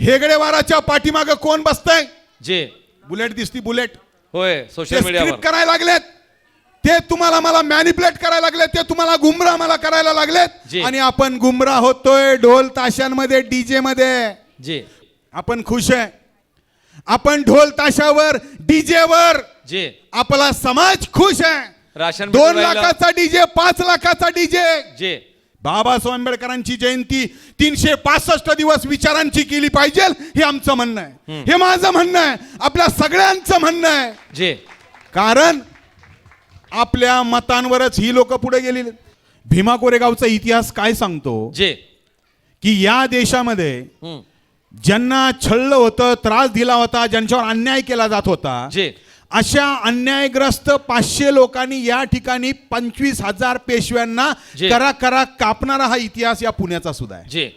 हेगडेवाराच्या पाठीमागं कोण बसतंय? जे. बुलेट दिसती बुलेट. होय सोशल मीडियावर स्क्रिप्ट करायला लागलेत. ते तुम्हाला मला मॅनिपुलेट करायला लागलेत. ते तुम्हाला गुमराह मला करायला लागलेत. आणि आपण गुमराह होतोय ढोल ताशांमध्ये डीजे मध्ये जे. आपण खुश आहे. आपण ढोल ताशावर डीजे वर जे. आपला समाज खुश आहे. राशन दोन. लाखाचा डीजे पाच लाखाचा डीजे. जे. बाबासाहेब आंबेडकरांची जयंती तीनशे पासष्ट दिवस विचारांची केली पाहिजे हे आमचं म्हणणं आहे. हे माझं म्हणणं आहे. आपल्या सगळ्यांचं म्हणणं आहे. जे. कारण आपल्या मतांवरच ही लोक पुढे गेलेली. भीमा कोरेगावचा इतिहास काय सांगतो? जे. की या देशामध्ये. ज्यांना छळलं होतं त्रास दिला होता ज्यांच्यावर अन्याय केला जात होता जे. अशा अन्यायग्रस्त पाचशे लोकांनी या ठिकाणी पंचवीस हजार पेशव्यांना जे. करा करा कापणारा हा इतिहास या पुण्याचा सुद्धा आहे. जे.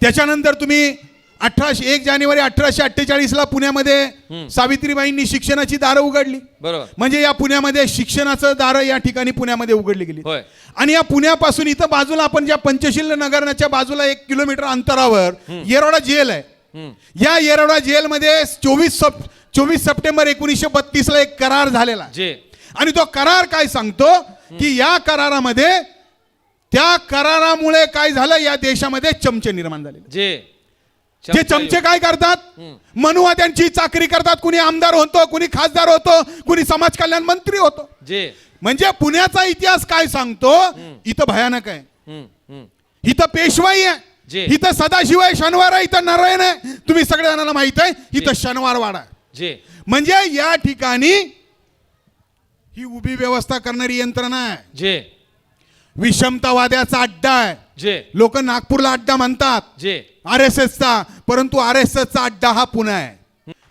त्याच्यानंतर तुम्ही अठराशे एक जानेवारी अठराशे अठ्ठेचाळीस ला पुण्यामध्ये सावित्रीबाईंनी शिक्षणाची दारं उघडली. बरोबर. म्हणजे या पुण्यामध्ये शिक्षणाचं दारं या ठिकाणी पुण्यामध्ये उघडली गेली. होय. आणि या पुण्यापासून इथं बाजूला आपण ज्या पंचशील नगरच्या बाजूला एक किलोमीटर अंतरावर येरोडा जेल आहे. हम्म. या येरोडा जेलमध्ये चोवीस चोवीस सप्टेंबर एकोणीसशे बत्तीस ला एक करार झालेला. जे. आणि तो करार काय सांगतो? की या करारामध्ये त्या करारामुळे काय झालं? या देशामध्ये चमचे निर्माण झाले जे. जे चमचे. काय करतात? मनुवाद्यांची चाकरी करतात. कुणी आमदार होतो कुणी खासदार होतो कुणी समाज कल्याण मंत्री होतो. जे. म्हणजे पुण्याचा इतिहास काय सांगतो? इथं भयानक आहे. इथं पेशवाई आहे. इथं सदाशिव आहे शनिवार आहे इथं नारायण आहे. तुम्ही सगळ्यांना माहीत आहे इथं शनिवार वाडा जे. म्हणजे या ठिकाणी ही उभी व्यवस्था करणारी यंत्रणा आहे. जे. विषमतावाद्याचा अड्डा आहे. जे. लोक नागपूरला अड्डा म्हणतात. जे. आर एस एसचा परंतु आर एस एसचा अड्डा हा पुणे आहे.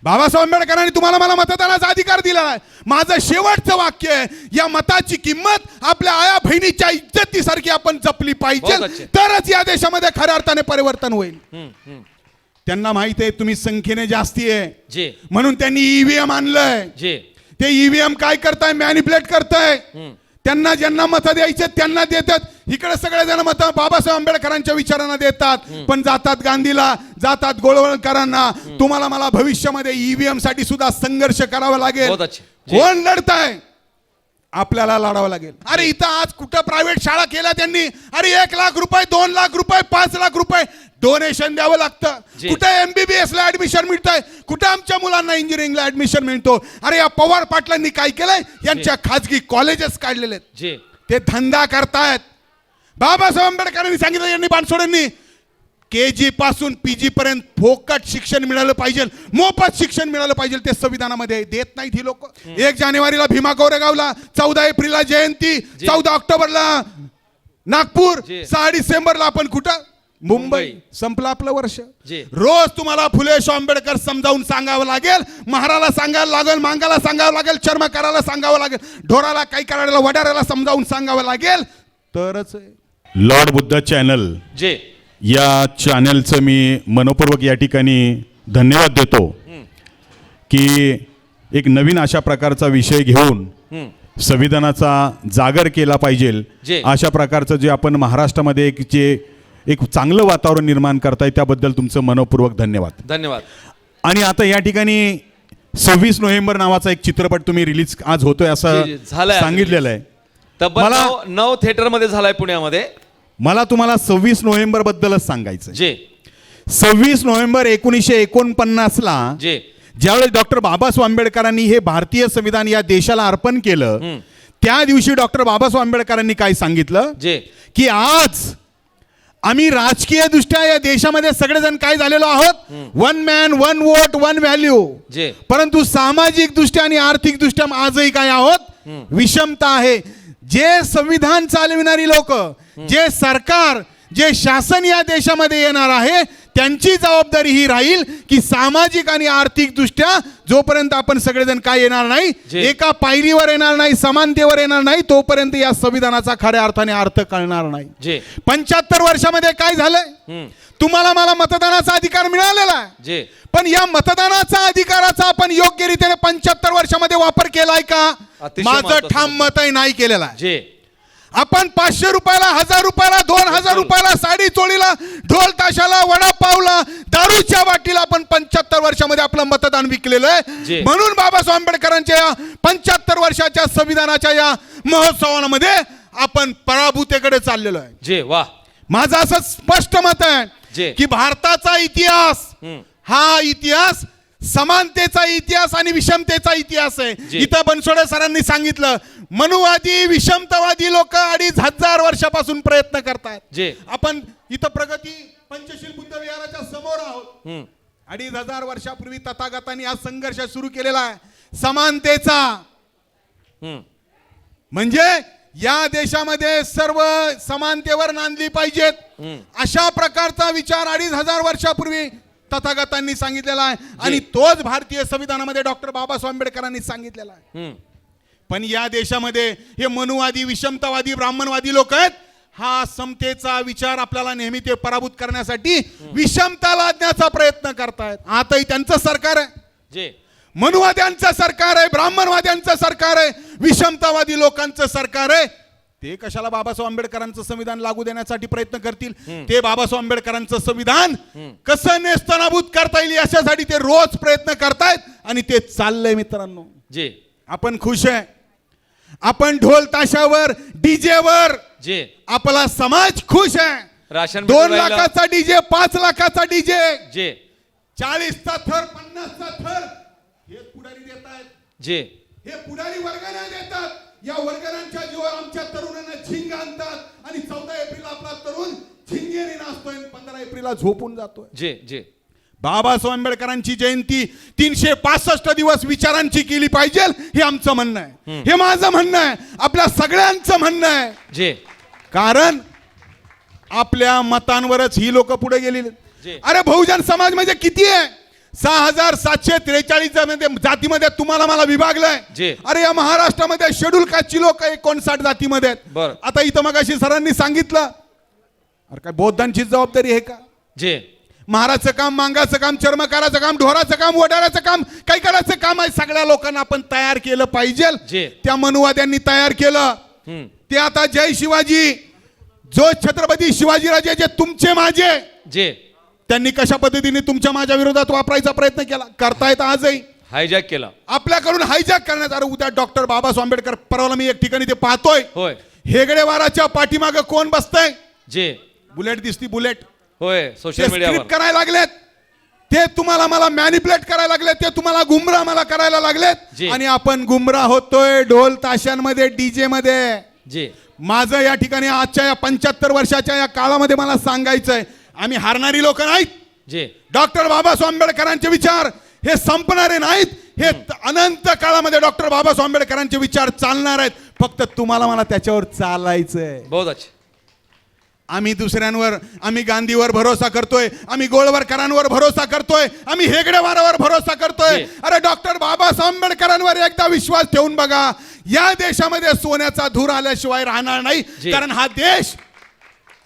बाबासाहेब आंबेडकरांनी तुम्हाला मला मतदानाचा अधिकार दिला आहे. माझं शेवटचं वाक्य आहे. या मताची किंमत आपल्या आया बहिणीच्या इज्जतीसारखी आपण जपली पाहिजे. तरच या देशामध्ये खऱ्या अर्थाने परिवर्तन होईल. त्यांना माहीत आहे तुम्ही संख्येने जास्ती आहे. जे. म्हणून त्यांनी ईव्हीएम आणलंय. जे. ते ईव्हीएम काय करताय? मॅनिपुलेट करताय. त्यांना ज्यांना मतं द्यायचे त्यांना देतात. इकडे सगळे जण मतं बाबासाहेब आंबेडकरांच्या विचारांना देतात. पण जातात गांधीला जातात गोळवळकरांना तुम्हाला मला भविष्यामध्ये ईव्हीएमसाठी सुद्धा संघर्ष करावा लागेल. कोण लढताय? आपल्याला लढावं लागेल. अरे इथं आज कुठं प्रायव्हेट शाळा केल्या त्यांनी? अरे एक लाख रुपये दोन लाख रुपये पाच लाख रुपये डोनेशन द्यावं लागतं. कुठे एमबीबीएस ला ऍडमिशन मिळतंय? कुठे आमच्या मुलांना इंजिनिअरिंगला ऍडमिशन मिळतो? अरे या पवार पाटलांनी काय केलंय? यांच्या खाजगी कॉलेजेस काढलेले ते धंदा करतायत. बाबासाहेब आंबेडकरांनी सांगितलं यांनी बाणसोडेंनी के जी पासून पीजी पर्यंत फोकट शिक्षण मिळालं पाहिजे मोफत शिक्षण मिळालं पाहिजे ते संविधानामध्ये देत नाहीत ही लोक. एक जानेवारीला भीमा कोरेगावला चौदा एप्रिलला जयंती चौदा ऑक्टोबरला नागपूर. सहा डिसेंबरला आपण कुठं? मुंबई. संपलं आपलं वर्ष. रोज तुम्हाला फुले आंबेडकर समजावून सांगावं लागेल महाराला सांगायला लागेल मांगाला सांगावं लागेल चर्मकाराला सांगावं लागेल ढोराला काही करायला वडाऱ्याला समजावून सांगावं लागेल तरच लॉर्ड बुद्ध चॅनल. जे. या चॅनलचं मी मनपूर्वक या ठिकाणी धन्यवाद देतो की एक नवीन अशा प्रकारचा विषय घेऊन. संविधानाचा जागर केला पाहिजे. अशा प्रकारचं जे आपण महाराष्ट्रामध्ये एक जे एक चांगलं वातावरण निर्माण करताय त्याबद्दल तुमचं मनपूर्वक धन्यवाद. धन्यवाद. आणि आता या ठिकाणी सव्वीस नोव्हेंबर नावाचा एक चित्रपट तुम्ही रिलीज आज होतोय असं सांगितलेलं आहे. तब्बल नऊ नऊ थिएटरमध्ये झालाय पुण्यामध्ये. मला तुम्हाला सव्वीस नोव्हेंबर बद्दलच सांगायचं जे. सव्वीस नोव्हेंबर एकोणीसशे एकोणपन्नासला जे. ज्यावेळेस डॉक्टर बाबासाहेब आंबेडकरांनी हे भारतीय संविधान या देशाला अर्पण केलं त्या दिवशी डॉक्टर बाबासाहेब आंबेडकरांनी काय सांगितलं? जे. की आज आम्ही राजकीय दृष्ट्या या देशामध्ये सगळेजण काय झालेलो आहोत? One man one vote one value जे. परंतु सामाजिक दृष्ट्या आणि आर्थिक दृष्ट्या आजही काय आहोत? विषमता आहे. जे संविधान चालविणारी लोक जे सरकार जे शासन या देशामध्ये येणार आहे त्यांची जबाबदारी ही राहील की सामाजिक आणि आर्थिक दृष्ट्या जोपर्यंत आपण सगळेजण काय येणार नाही. एका पायरीवर येणार नाही समानतेवर येणार नाही तोपर्यंत या संविधानाचा खऱ्या अर्थाने अर्थ कळणार नाही पंच्याहत्तर वर्षामध्ये काय झालंय. तुम्हाला मला मतदानाचा अधिकार मिळालेला आहे. जे. पण या मतदानाचा अधिकाराचा आपण योग्य रीतीने पंच्याहत्तर वर्षामध्ये वापर केलाय का? माझं ठाम मतही नाही केलेला आहे. जे. आपण पाचशे रुपयाला हजार रुपयाला दोन हजार रुपयाला साडी चोळीला ढोल ताशाला वडापावला दारूच्या वाटीला आपण पंच्याहत्तर वर्षामध्ये आपलं मतदान विकलेलं आहे. म्हणून बाबासाहेब आंबेडकरांच्या या पंच्याहत्तर वर्षाच्या संविधानाच्या या महोत्सवामध्ये आपण पराभूतेकडे चाललेलो आहे. जे वा. माझं असं स्पष्ट मत जे. आहे की भारताचा इतिहास. हा इतिहास समानतेचा इतिहास आणि विषमतेचा इतिहास आहे. इथं बनसोडे सरांनी सांगितलं मनुवादी विषमतावादी लोक अडीच हजार वर्षापासून प्रयत्न करतात जे. आपण इथं प्रगती पंचशील बुद्ध विहाराच्या समोर आहोत. अडीच हजार वर्षापूर्वी तथागतांनी हा संघर्ष सुरू केलेला आहे समानतेचा. म्हणजे या देशामध्ये सर्व समानतेवर नांदली पाहिजेत. अशा प्रकारचा विचार अडीच हजार वर्षापूर्वी तथागतांनी सांगितलेला आहे. आणि तोच भारतीय संविधानामध्ये डॉक्टर बाबासाहेब आंबेडकरांनी सांगितलेला आहे. पण या देशामध्ये हे मनुवादी विषमतावादी ब्राह्मणवादी लोक आहेत. हा समतेचा विचार आपल्याला नेहमी ते पराभूत करण्यासाठी विषमता लादण्याचा प्रयत्न करतायत. आताही त्यांचं सरकार आहे. जे. मनुवाद्यांचं सरकार आहे ब्राह्मणवाद्यांचं सरकार आहे विषमतावादी लोकांचं सरकार आहे. ते कशाला बाबासाहेब आंबेडकरांचं संविधान लागू देण्यासाठी प्रयत्न करतील? ते बाबासाहेब आंबेडकरांचं संविधान कसं नेस्तनाभूत करता येईल याच्यासाठी ते रोज प्रयत्न करतायत आणि ते चाललंय मित्रांनो. जे. आपण खुश आहे. आपण ढोल ताशावर डीजेवर जे. आपला समाज खुश आहे. राशन दोन. लाखाचा डीजे पाच लाखाचा डीजे. जे. चाळीसचा थर पन्नासचा थर हे पुढारी देत आहेत. जे. हे पुढारी वर्गाने देतात. या वर्गांच्या जीवावर आमच्या तरुणांना झिंग आणतात. आणि चौदा एप्रिल आपला तरुण झिंगेने नाचतोय पंधरा एप्रिलला झोपून जातोय. जे जे. बाबासाहेब आंबेडकरांची जयंती तीनशे पासष्ट दिवस विचारांची केली पाहिजे हे आमचं म्हणणं आहे. हे माझं म्हणणं आहे. आपल्या सगळ्यांचं म्हणणं आहे. जे. कारण आपल्या मतांवरच ही लोक पुढे गेलेली. अरे बहुजन समाज म्हणजे किती आहे? सहा हजार सातशे त्रेचाळीस जातीमध्ये तुम्हाला मला विभागलंय. अरे या महाराष्ट्रामध्ये शेड्यूल कास्टची लोक एकोणसाठ जातीमध्ये. आता इथं मग सरांनी सांगितलं. अरे काय बौद्धांची जबाबदारी आहे का? जे. महाराजचं काम मांगाचं काम चर्मकाराचं काम ढोराचं काम वडाराचं काम काही करायचं काम आहे. सगळ्या लोकांना आपण तयार केलं पाहिजे. त्या मनुवाद्यांनी तयार केलं. ते आता जय शिवाजी. जो छत्रपती शिवाजीराजे जे तुमचे माझे. जे. त्यांनी कशा पद्धतीने तुमच्या माझ्या विरोधात वापरायचा प्रयत्न केला? करतायत आजही. हायजॅक केला. आपल्याकडून हायजॅक करण्यात आलं. उद्या डॉक्टर बाबासाहेब आंबेडकर परवाला मी एक ठिकाणी ते पाहतोय. होय. हेगडे वाराच्या पाठीमागं कोण बसतंय? जे. बुलेट दिसती बुलेट. होय सोशल मीडियावर करायला लागलेत. ते तुम्हाला मला मॅनिपुलेट करायला लागलेत. ते तुम्हाला गुमराह मला करायला लागलेत. आणि आपण गुमराह होतोय ढोल ताशांमध्ये डीजे मध्ये जे. माझं या ठिकाणी आजच्या या पंच्याहत्तर वर्षाच्या या काळामध्ये मला सांगायचंय आम्ही हारणारी लोक नाहीत. जे. डॉक्टर बाबासाहेब आंबेडकरांचे विचार हे संपणारे नाहीत. हे अनंत काळामध्ये डॉक्टर बाबासाहेब आंबेडकरांचे विचार चालणार आहेत. फक्त तुम्हाला मला त्याच्यावर चालायचंय. बहुत अच्छे. आम्ही दुसऱ्यांवर आम्ही गांधीवर भरोसा करतोय. आम्ही गोळवरकरांवर भरोसा करतोय. आम्ही हेगडेवारावर भरोसा करतोय. अरे डॉक्टर बाबासाहेब आंबेडकरांवर एकदा विश्वास ठेवून बघा. या देशामध्ये सोन्याचा धूर आल्याशिवाय राहणार नाही. कारण हा देश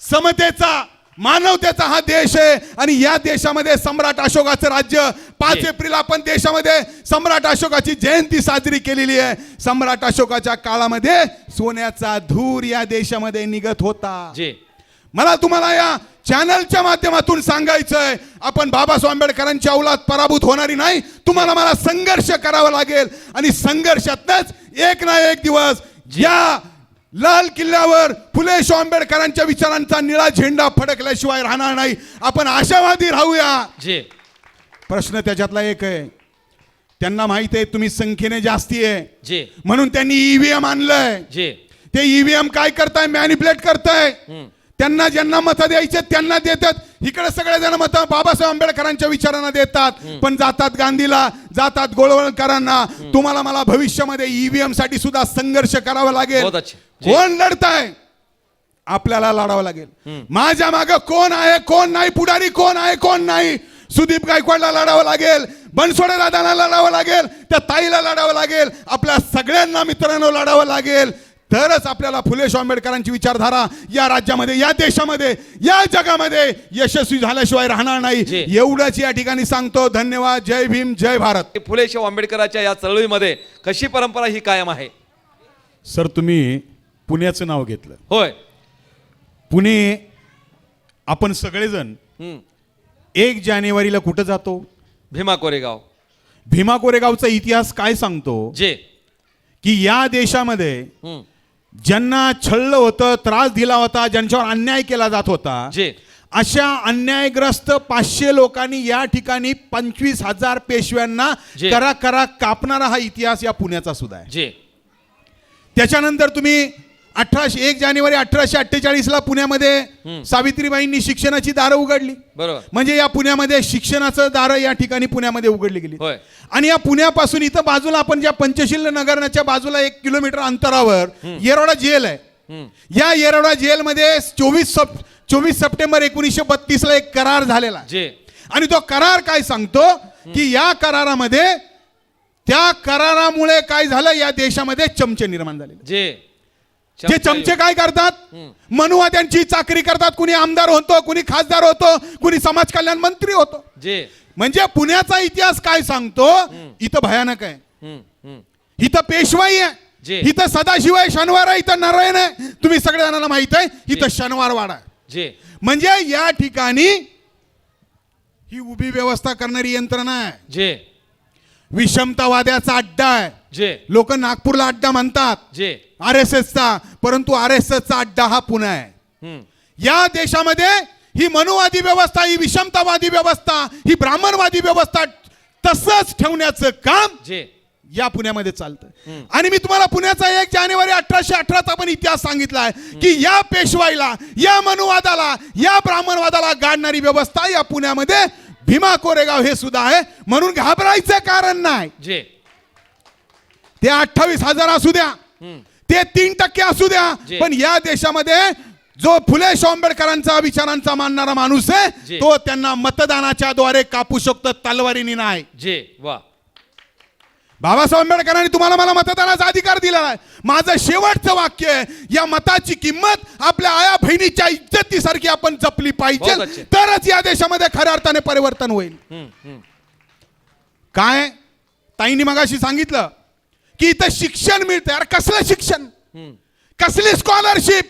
समतेचा मानवतेचा हा देश आहे. आणि या देशामध्ये सम्राट अशोकाचं राज्य. पाच. एप्रिल आपण देशामध्ये सम्राट अशोकाची जयंती साजरी केलेली आहे. सम्राट अशोकाच्या काळामध्ये सोन्याचा धूर या देशामध्ये निघत होता. जे मला तुम्हाला या चॅनलच्या माध्यमातून सांगायचंय आपण बाबासाहेब आंबेडकरांची अवलाद पराभूत होणारी नाही. तुम्हाला मला संघर्ष करावा लागेल. आणि संघर्षातच एक ना एक दिवस या लाल किल्ल्यावर फुले शाहू आंबेडकरांच्या विचारांचा निळा झेंडा फडकल्याशिवाय राहणार नाही. आपण आशावादी राहूया. जे. प्रश्न त्याच्यातला एक आहे. त्यांना माहीत आहे तुम्ही संख्येने जास्ती आहे. जे. म्हणून त्यांनी ईव्हीएम आणलंय. जे. ते ईव्हीएम काय करताय? मॅनिपुलेट करताय. त्यांना ज्यांना मतं द्यायचे त्यांना देतात. इकडे सगळे जण मतं बाबासाहेब आंबेडकरांच्या विचारांना देतात. पण जातात गांधीला जातात गोळवळकरांना तुम्हाला मला भविष्यामध्ये ईव्हीएमसाठी सुद्धा संघर्ष करावा लागेल. कोण लढताय? आपल्याला लढावं लागेल. माझ्या मागे कोण आहे कोण नाही पुढारी कोण आहे कोण नाही? सुदीप गायकवाडला लढावं लागेल. बनसोडे दादांना लढावं लागेल. त्या ताईला लढावं लागेल. आपल्या सगळ्यांना मित्रांनो लढावं लागेल. तरच आपल्याला फुले शाहू आंबेडकरांची विचारधारा या राज्यामध्ये या देशामध्ये या जगामध्ये यशस्वी झाल्याशिवाय राहणार नाही. जी. एवढंच या ठिकाणी सांगतो. धन्यवाद. जय भीम जय भारत. फुले शाहू आंबेडकरांच्या या चळवळीमध्ये कशी परंपरा ही कायम आहे? सर तुम्ही पुण्याचं नाव घेतलं. होय. पुणे आपण सगळेजण. एक जानेवारीला कुठं जातो? भीमा कोरेगाव. भीमा कोरेगावचा इतिहास काय सांगतो? जे. की या देशामध्ये. ज्यांना छळलं होतं त्रास दिला होता ज्यांच्यावर अन्याय केला जात होता जे. अशा अन्यायग्रस्त पाचशे लोकांनी या ठिकाणी पंचवीस हजार पेशव्यांना जे. करा करा कापणारा हा इतिहास या पुण्याचा सुद्धा आहे. जे. त्याच्यानंतर तुम्ही अठराशे एक जानेवारी अठराशे अठ्ठेचाळीस ला पुण्यामध्ये. सावित्रीबाईंनी शिक्षणाची दारं उघडली. बरोबर. म्हणजे या पुण्यामध्ये शिक्षणाचं दारं या ठिकाणी पुण्यामध्ये उघडली गेली. होय. आणि या पुण्यापासून इथं बाजूला आपण ज्या पंचशील नगरच्या बाजूला एक किलोमीटर अंतरावर येरोडा जेल आहे. या येरोडा जेलमध्ये चोवीस सप चोवीस सप्टेंबर एकोणीसशे बत्तीस ला एक करार झालेला आहे. जे. आणि तो करार काय सांगतो? की या करारामध्ये त्या करारामुळे काय झालं? या देशामध्ये चमचे निर्माण झाले जे. जे चमचे काय करतात? मनुवाद्यांची चाकरी करतात. कुणी आमदार होतो कुणी खासदार होतो कुणी समाज कल्याण मंत्री होतो. जे. म्हणजे पुण्याचा इतिहास काय सांगतो? इथं भयानक आहे. इथं पेशवाई. आहे. इथं सदाशिव आहे शनिवार आहे इथं नारायण आहे. तुम्ही सगळ्या जणांना माहीत आहे इथं शनिवार वाडा आहे. जे. म्हणजे या ठिकाणी ही उभी व्यवस्था करणारी यंत्रणा आहे. जे. विषमतावाद्याचा अड्डा आहे. जे. लोक नागपूरला अड्डा म्हणतात. जे. आर एस एसचा. परंतु आर एस एसचा अड्डा हा पुणे आहे. या देशामध्ये ही मनुवादी व्यवस्था ही विषमतावादी व्यवस्था ही ब्राह्मणवादी व्यवस्था तसंच ठेवण्याचं काम जे. या पुण्यामध्ये चालतं आणि मी तुम्हाला पुण्याचा एक जानेवारी अठराशे अठराचा पण इतिहास सांगितला आहे की या पेशवाईला या मनुवादाला या ब्राह्मणवादाला गाडणारी व्यवस्था या पुण्यामध्ये भीमा कोरेगाव हे सुद्धा आहे. म्हणून घाबरायचं कारण नाही. जे. ते अठ्ठावीस हजार असू द्या. ते तीन टक्के असू द्या. पण या देशामध्ये जो फुले आंबेडकरांचा विचारांचा मानणारा माणूस आहे. तो त्यांना मतदानाच्या द्वारे कापू शकतो तलवारीने नाही. जे. वा. बाबासाहेब आंबेडकरांनी तुम्हाला मला मतदानाचा अधिकार दिलेला आहे माझं शेवटचं वाक्य आहे या मताची किंमत आपल्या आया बहिणीच्या इज्जतीसारखी आपण जपली पाहिजे. तरच या देशामध्ये खऱ्या अर्थाने परिवर्तन होईल. काय? ताईंनी मगाशी सांगितलं की इथं शिक्षण मिळतं अरे कसलं शिक्षण. कसली स्कॉलरशिप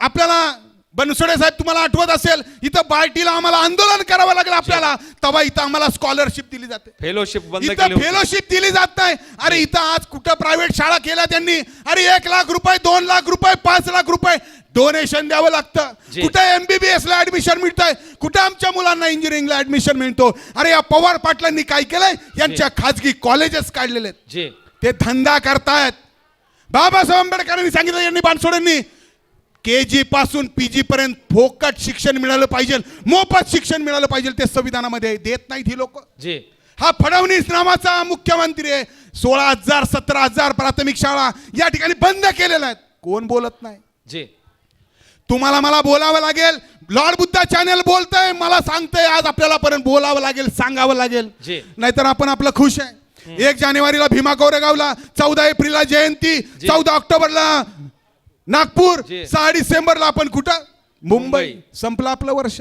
आपल्याला बनसोडे साहेब तुम्हाला आठवत असेल इथं बार्टीला आम्हाला आंदोलन करावं लागलं आपल्याला. तेव्हा इथं आम्हाला स्कॉलरशिप दिली जाते. फेलोशिप बंद केली इथं होती. फेलोशिप दिली जात नाही. अरे इथं आज कुठं प्रायव्हेट शाळा केल्या त्यांनी? अरे एक लाख रुपये दोन लाख रुपये पाच लाख रुपये डोनेशन द्यावं लागतं. जी. कुठे एमबीबीएस ला ऍडमिशन मिळतंय? कुठे आमच्या मुलांना इंजिनिअरिंगला ऍडमिशन मिळतो? अरे या पवार पाटलांनी काय केलंय? यांच्या खाजगी कॉलेजेस काढलेले आहेत. जे ते धंदा करतायत. बाबासाहेब आंबेडकरांनी सांगितलं यांनी बाणसोडेंनी. के जी पासून पी जी पर्यंत फोकट शिक्षण मिळालं पाहिजे मोफत शिक्षण मिळालं पाहिजे ते संविधानामध्ये. देत नाहीत ही लोक. जे. हा फडणवीस नावाचा मुख्यमंत्री आहे. सोळा हजार सतरा हजार प्राथमिक शाळा या ठिकाणी बंद केलेल्या आहेत. कोण बोलत नाही? जे. तुम्हाला मला बोलावं लागेल. लॉर्ड बुद्धा चॅनल बोलतंय मला सांगतंय आज आपल्याला पर्यंत बोलावं लागेल सांगावं लागेल. नाहीतर आपण आपलं खुश आहे. एक जानेवारीला भीमा कोरेगावला चौदा एप्रिलला जयंती. चौदा ऑक्टोबरला नागपूर. सहा डिसेंबरला आपण कुठं? मुंबई. संपलं आपलं वर्ष.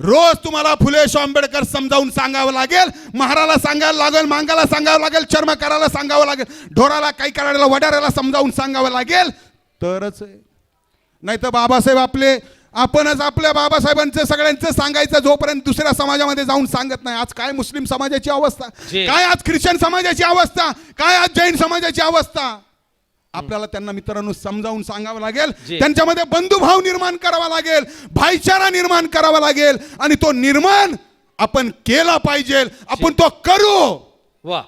रोज तुम्हाला फुले आंबेडकर समजावून सांगावं लागेल महाराला सांगायला लागेल मांगाला सांगावं लागेल चर्मकाराला सांगावं लागेल ढोराला काही करायला वडाऱ्याला समजावून सांगावं लागेल. तरच आहे. नाही तर बाबासाहेब आपले आपणच आपल्या बाबासाहेबांचं सगळ्यांचं सांगायचं जोपर्यंत दुसऱ्या समाजामध्ये जाऊन सांगत नाही. आज काय मुस्लिम समाजाची अवस्था. काय आज ख्रिश्चन समाजाची अवस्था? काय आज जैन समाजाची अवस्था? आपल्याला त्यांना मित्रांनो समजावून सांगावं लागेल. त्यांच्यामध्ये बंधुभाव निर्माण करावा लागेल. भाईचारा निर्माण करावा लागेल. आणि तो निर्माण आपण केला पाहिजे. आपण तो करू. वा.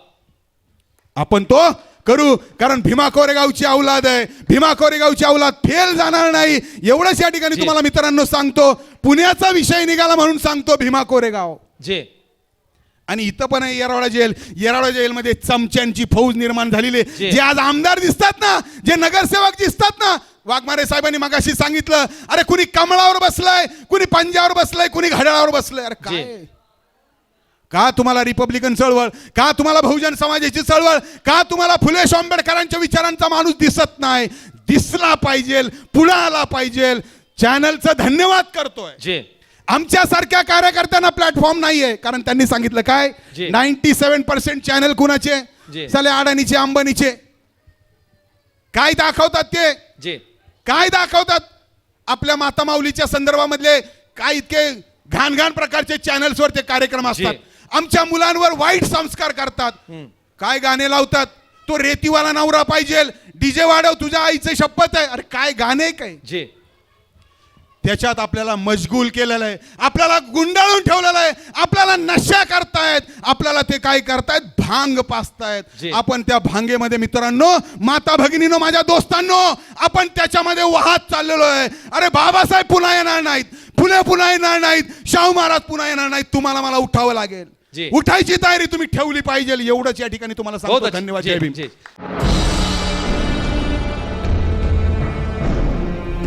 आपण तो करू. कारण भीमा कोरेगावची औलाद आहे. भीमा कोरेगावची औलाद फेल जाणार नाही. एवढंच या ठिकाणी. तुम्हाला मित्रांनो सांगतो. पुण्याचा विषय निघाला म्हणून सांगतो भीमा कोरेगाव जे. आणि इथं पण आहे येरवडा जेल. येरवडा जेलमध्ये चमच्यांची फौज निर्माण झालेली आहे. जी. आज आमदार दिसतात ना जे नगरसेवक दिसतात ना वाघमारे साहेबांनी मगाशी सांगितलं अरे कुणी कमळावर बसलाय कुणी पंजावर बसलाय कुणी घड्याळावर बसलाय. अरे काय. का तुम्हाला रिपब्लिकन चळवळ? का तुम्हाला बहुजन समाजाची चळवळ? का तुम्हाला फुले आंबेडकरांच्या विचारांचा माणूस दिसत नाही? दिसला पाहिजे पुढे आला पाहिजे. चॅनलचं धन्यवाद करतोय. आमच्यासारख्या कार्यकर्त्यांना प्लॅटफॉर्म नाहीये. कारण त्यांनी सांगितलं काय? जी. नाईन्टी सेव्हन पर्सेंट चॅनल कुणाचे. चले अडाणीचे अंबानीचे. काय दाखवतात ते? जी. काय दाखवतात? आपल्या माता माऊलीच्या संदर्भामधले काय इतके घाण घाण प्रकारचे चॅनल्सवर ते कार्यक्रम असतात. आमच्या मुलांवर वाईट संस्कार करतात. काय गाणे लावतात? तो रेतीवाला नवरा पाहिजे. डीजे वाढव तुझ्या आईचे शपथ आहे. अरे काय गाणे काय? जी. त्याच्यात आपल्याला मशगूल केलेलं आहे. आपल्याला गुंडाळून ठेवलेलं आहे. आपल्याला नशा करतायत. आपल्याला ते काय करतायत? भांग पाचतायत जी. आपण त्या भांगेमध्ये मित्रांनो माता भगिनीनो माझ्या दोस्तांनो आपण त्याच्यामध्ये वाहत चाललेलो आहे. अरे बाबासाहेब पुन्हा येणार नाहीत. फुले पुन्हा येणार नाहीत. शाहू महाराज पुन्हा येणार नाहीत. तुम्हाला मला उठावं. लागेल. उठायची तयारी तुम्ही ठेवली पाहिजे. एवढंच या ठिकाणी तुम्हाला बहुत सांगतो. धन्यवाद. जय भीम.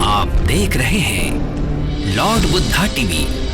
आप देख रहे हैं लॉर्ड बुद्धा टीवी।